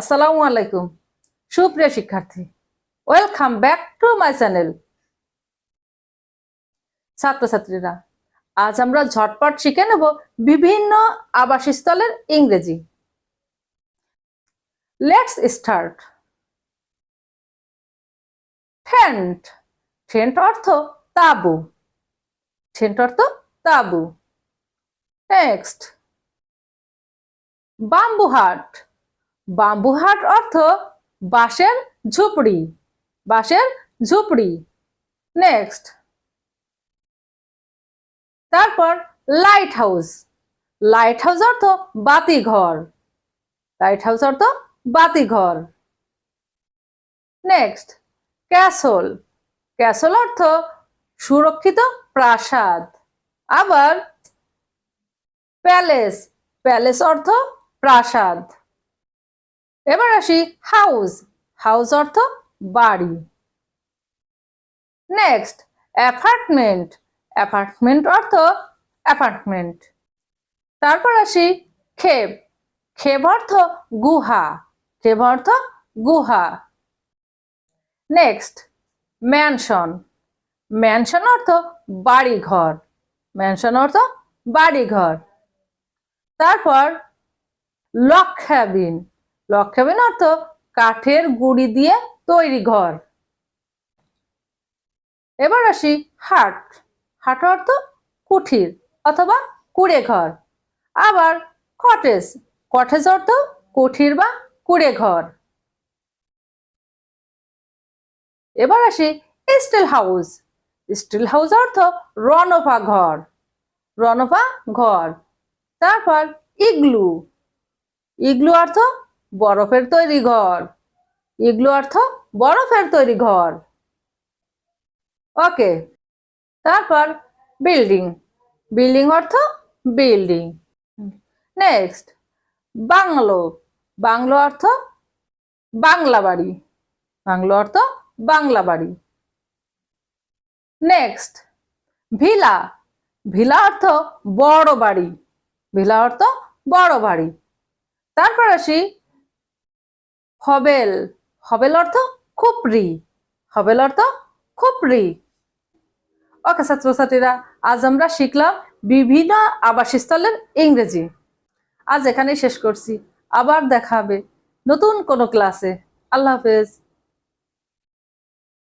আসসালামু আলাইকুম। সুপ্রিয় শিক্ষার্থী welcome back to my channel ছাত্রছাত্রীরা, আজ আমরা ঝটপট শিখে নেব বিভিন্ন আবাসস্থলের ইংরেজি। লেটস স্টার্ট টেন্ট টেন্ট অর্থ তাবু। টেন্ট অর্থ তাবু। নেক্সট বাম্বু হাট বাম্বু হাট অর্থ বাঁশের ঝুপড়ি বাঁশের ঝুপড়ি। নেক্সট তারপর লাইট হাউস লাইট হাউস অর্থ বাতি ঘর লাইট হাউস অর্থ বাতি ঘর নেক্সট ক্যাসল ক্যাসল অর্থ সুরক্ষিত প্রাসাদ। আবার প্যালেস প্যালেস অর্থ প্রাসাদ। এবার আসি হাউস হাউস অর্থ বাড়ি। নেক্সট অ্যাপার্টমেন্ট অ্যাপার্টমেন্ট অর্থ অ্যাপার্টমেন্ট তারপর আসি খেপ খেপ অর্থ গুহা খেপ অর্থ গুহা। নেক্সট ম্যানশন ম্যানশন অর্থ বাড়িঘর ম্যানশন অর্থ বাড়িঘর। তারপর লক ক্যাবিন অর্থ? কাঠের গুড়ি দিয়ে তৈরি ঘর। এবার আসি হাট। হাট অর্থ কুঠির অথবা কুড়ে ঘর। আবার কটেজ। কটেজ অর্থ কুঠির বা কুড়ে ঘর। এবার আসি স্টিল হাউস। স্টিল হাউস অর্থ রনপা ঘর। রনপা ঘর। তারপর ইগলু। ইগলু অর্থ বরফের তৈরি ঘর। ইগলু অর্থ বরফের তৈরি ঘর। ওকে, তারপর বিল্ডিং। বিল্ডিং অর্থ বিল্ডিং। Next, bungalow. বাংলো অর্থ বাংলা বাড়ি। বাংলো অর্থ বাংলা বাড়ি। Next, villa. ভিলা অর্থ বড় বাড়ি। ভিলা অর্থ বড় বাড়ি। তারপর আসি হবেল। হবেল অর্থ খুপড়ি হবেল অর্থ খুপড়ি ওকে, ছাত্রছাত্রীরা, আজ আমরা শিখলাম বিভিন্ন আবাসস্থলের ইংরেজি। আজ এখানেই শেষ করছি। আবার দেখা হবে নতুন কোনো ক্লাসে। আল্লাহ হাফেজ।